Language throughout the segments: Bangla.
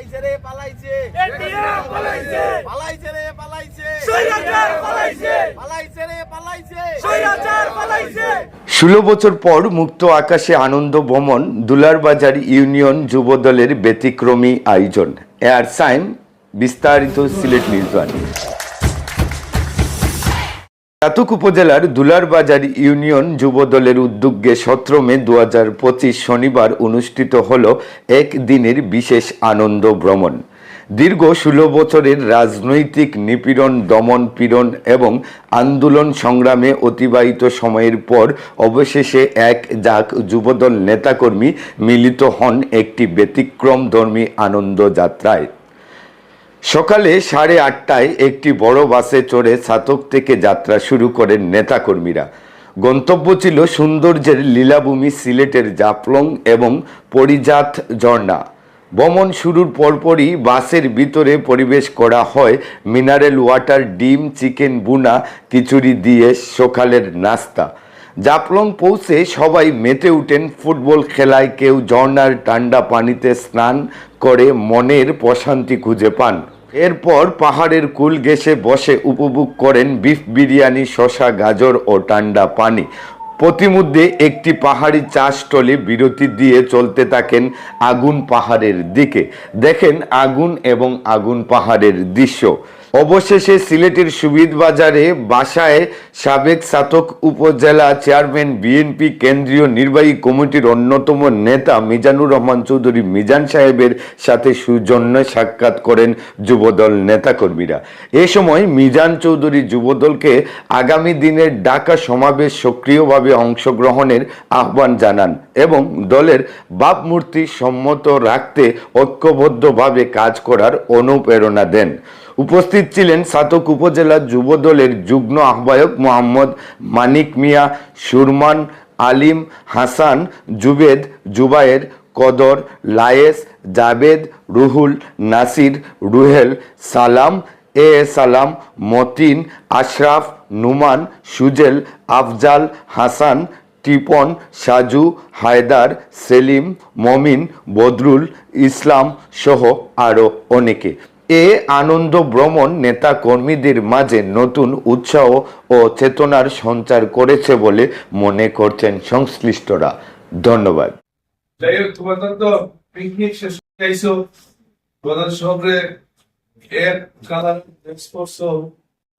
পালাইছে রে পালাইছে। পালাইছে। পালাইছে রে পালাইছে। পালাইছে। পালাইছে রে পালাইছে। পালাইছে। ষোলো বছর পর মুক্ত আকাশে আনন্দ ভ্রমণ দুলারবাজার ইউনিয়ন যুবদলের ব্যতিক্রমী আয়োজন। এয়ার সাইম বিস্তারিত সিলেট নিউজ ওয়ান। চাতক উপজেলার দুলারবাজার ইউনিয়ন যুবদলের উদ্যোগে সতেরো মে দু হাজার পঁচিশ শনিবার অনুষ্ঠিত হল এক দিনের বিশেষ আনন্দ ভ্রমণ। দীর্ঘ ষোলো বছরের রাজনৈতিক নিপীড়ন, দমন পীড়ন এবং আন্দোলন সংগ্রামে অতিবাহিত সময়ের পর অবশেষে এক যাক যুবদল নেতাকর্মী মিলিত হন একটি ব্যতিক্রমধর্মী আনন্দ যাত্রায়। সকালে সাড়ে আটটায় একটি বড় বাসে চড়ে ছাতক থেকে যাত্রা শুরু করেন নেতাকর্মীরা। গন্তব্য ছিল সৌন্দর্যের লীলাভূমি সিলেটের জাফলং এবং পরিজাত ঝর্ণা। ভ্রমণ শুরুর পরপরই বাসের ভিতরে পরিবেশ করা হয় মিনারেল ওয়াটার, ডিম, চিকেন বুনা খিচুড়ি দিয়ে সকালের নাস্তা। জাফলং পৌঁছে সবাই মেতে উঠেন। ফুটবল খেলায় কেউ ঝর্ণার ঠান্ডা পানিতে স্নান করে মনের প্রশান্তি খুঁজে পান। এরপর পাহাড়ের কুল ঘেঁষে বসে উপভোগ করেন বিফ বিরিয়ানি শশা গাজর ও ঠান্ডা পানি। প্রতিমধ্যে একটি পাহাড়ি চা স্টলে বিরতি দিয়ে চলতে থাকেন আগুন পাহাড়ের দিকে। দেখেন আগুন এবং আগুন পাহাড়ের দৃশ্য। অবশেষে সিলেটের সুবিদ বাজারে বাসায় সাবেক সাতক উপজেলা চেয়ারম্যান বিএনপি কেন্দ্রীয় নির্বাহী কমিটির অন্যতম নেতা মিজানুর রহমান চৌধুরী মিজান সাহেবের সাথে সুজন্য সাক্ষাৎ করেন যুবদল নেতাকর্মীরা। এ সময় মিজান চৌধুরী যুবদলকে আগামী দিনের ডাকা সমাবেশ সক্রিয়ভাবে অংশগ্রহণের আহ্বান জানান এবং দলের ভাবমূর্তি সম্মত রাখতে ঐক্যবদ্ধভাবে কাজ করার অনুপ্রেরণা দেন। উপস্থিত ছিলেন সাতক উপজেলা যুবদলের যুগ্ম আহ্বায়ক মোহাম্মদ মানিক মিয়া, সুরমান আলিম, হাসান, জুবেদ, জুবায়ের, কদর, লায়েস, জাবেদ, রুহুল, নাসির, রুহেল, সালাম, এ সালাম, মতিন, আশরাফ, নুমান, সুজেল, আফজাল, হাসান, টিপন, সাজু, হায়দার, সেলিম, মমিন, বদরুল ইসলাম সহ আরও অনেকে। এ আনন্দ ভ্রমণ নেতা কর্মীদের মাঝে নতুন উৎসাহ ও চেতনার সঞ্চার করেছে বলে মনে করছেন সংশ্লিষ্টরা। ধন্যবাদ। যাই হোক তোমাদের তো পিকনিক শেষ তোমাদের শহরে এক কালার ড্রেস করছ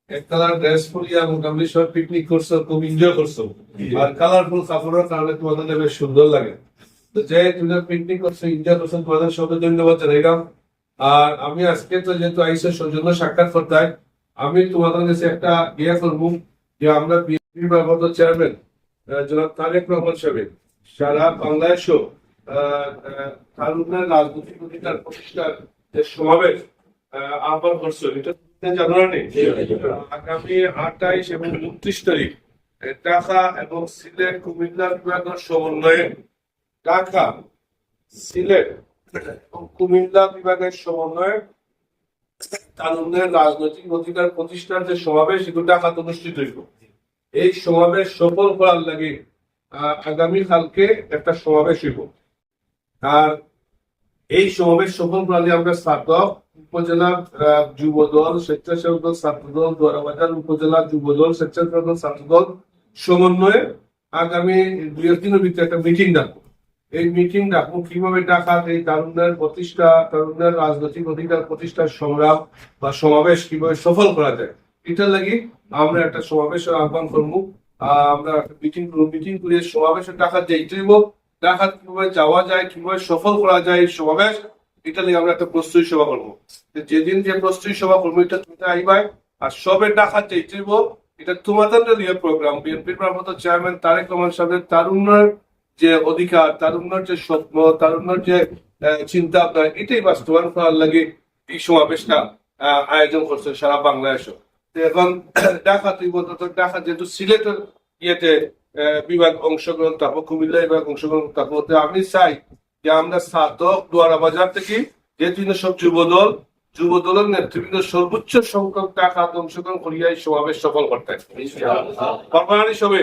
এক কালার ড্রেস পরিয়া মোটামুটি সব পিকনিক করছ খুব এনজয় করছ। আর কালারফুল কাপড়ের কারণে তোমাদের বেশ সুন্দর লাগে। তো যে তুমি পিকনিক করছ এনজয় করছ তোমাদের সবাই ধন্যবাদ জানাইলাম। আর আমি আজকে তো যেহেতু আইসো সৌজন্য সাক্ষাৎ করতে হয়, আমি তোমাদের কাছে একটা ইয়ে করব যে আমরা বিএনপি ভারপ্রাপ্ত চেয়ারম্যান জনাব তারেক রহমান সাহেব সারা বাংলাদেশও তারুণের রাজনৈতিক অধিকার প্রতিষ্ঠার যে সমাবেশ আহ, আহ্বান করছে এটা জানুয়ারি আগামী আঠাইশ এবং উনত্রিশ তারিখ ঢাকা এবং সিলেট কুমিল্লা বিভাগের সমন্বয়ে ঢাকা সিলেট কুমিল্লা বিভাগের সমন্বয়ে তারুণের রাজনৈতিক অধিকার প্রতিষ্ঠার যে সমাবেশ এগুলো ঢাকাতে অনুষ্ঠিত হইব। এই সমাবেশ সফল করার লাগে আহ, আগামীকালকে একটা সমাবেশ হইব। আর এই সমাবেশ সফল করালে আমরা স্নাতক উপজেলা যুব দল স্বেচ্ছাসেবক দল ছাত্র দল দোয়ারাবাজার উপজেলা যুব দল স্বেচ্ছাসেবক দল ছাত্র দল সমন্বয়ে আগামী দুই এক দিনের ভিতরে একটা মিটিং ডাকবো। এই মিটিং ডাকবো কীভাবে ডাকা এই তারুণের প্রতিষ্ঠা তারুণের রাজনৈতিক অধিকার প্রতিষ্ঠার সংগ্রাম বা সমাবেশ কীভাবে সফল করা যায়, এটার লাগি আমরা একটা সমাবেশের আহ্বান করব। আমরা একটা মিটিং মিটিং করে সমাবেশের টাকা যেইতে দিব টাকা কীভাবে যাওয়া যায়, কীভাবে সফল করা যায় সমাবেশ, এটা নিয়ে আমরা একটা প্রস্তুতি সভা করব। যেদিন যে প্রস্তুতি সভা করব, এটা তুমি আইবাই, আর সবে টাকা যেইতে দিব এটা তোমাদের নিয়ে প্রোগ্রাম বিএনপির প্রাপ্ত চেয়ারম্যান তারেক রহমান সাহেবের তারুণ্যের যে অধিকার, তারুণ্যের যে স্বপ্ন তারুণ্যের যে চিন্তা ভাবনা এটাই বাস্তবায়ন করার লাগে এই সমাবেশটা আয়োজন করছে সারা বাংলাদেশে। তো এখন ঢাকা তুই বলতো ঢাকা যেহেতু সিলেটের ইয়েতে বিভাগ অংশগ্রহণ থাকব কুমিল্লা বিভাগ অংশগ্রহণ থাকব তো আমি চাই যে আমরা স্নাতক দুয়ারা বাজার থেকে যেহেতু সব যুব দল যুব দলের নেতৃবৃন্দ সর্বোচ্চ সংখ্যক টাকা অংশগ্রহণ করিয়া এই সমাবেশ সফল করতে সবে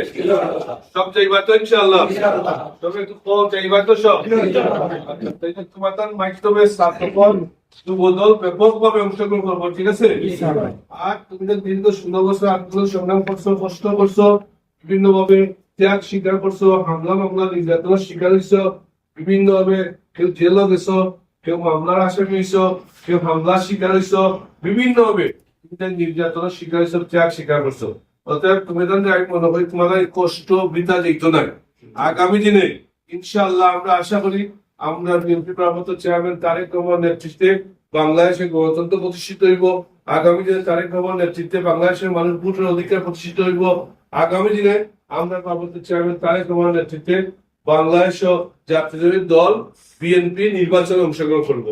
সব যাইবা তো ইনশাআল্লাহ। সবে একটু কম যাইবা তো সব। তো স্নাতক যুবদল ব্যাপকভাবে অংশগ্রহণ করব, ঠিক আছে? আর তুমি তো দীর্ঘ ষোলো বছর আন্দোলন সংগ্রাম করছ, কষ্ট করছ বিভিন্ন ভাবে ত্যাগ স্বীকার করছ, হামলা মামলা নির্যাতনের শিকার হয়েছো বিভিন্ন ভাবে কেউ জেলও গেছো কেউ মামলার আসামি হয়েছো কেউ হামলার শিকার হয়েছো বিভিন্ন ভাবে নির্যাতনের শিকার হয়েছো ত্যাগ স্বীকার করছ। অতএব তুমি আমি মনে করি তোমার কষ্ট, বৃথা যেত না আগামী দিনে ইনশাআল্লাহ আমরা আশা করি আমরা বিএনপি প্রাপ্ত চেয়ারম্যান তারেক রহমান নেতৃত্বে বাংলাদেশে গণতন্ত্র প্রতিষ্ঠিত হইব। আগামী দিনে তারেক রহমান নেতৃত্বে বাংলাদেশের মানুষ ভোটের অধিকার প্রতিষ্ঠিত হইব। আগামী দিনে আমরা প্রাপ্ত চেয়ারম্যান তারেক রহমান নেতৃত্বে বাংলাদেশ জাতীয় দল বিএনপি নির্বাচনে অংশগ্রহণ করব।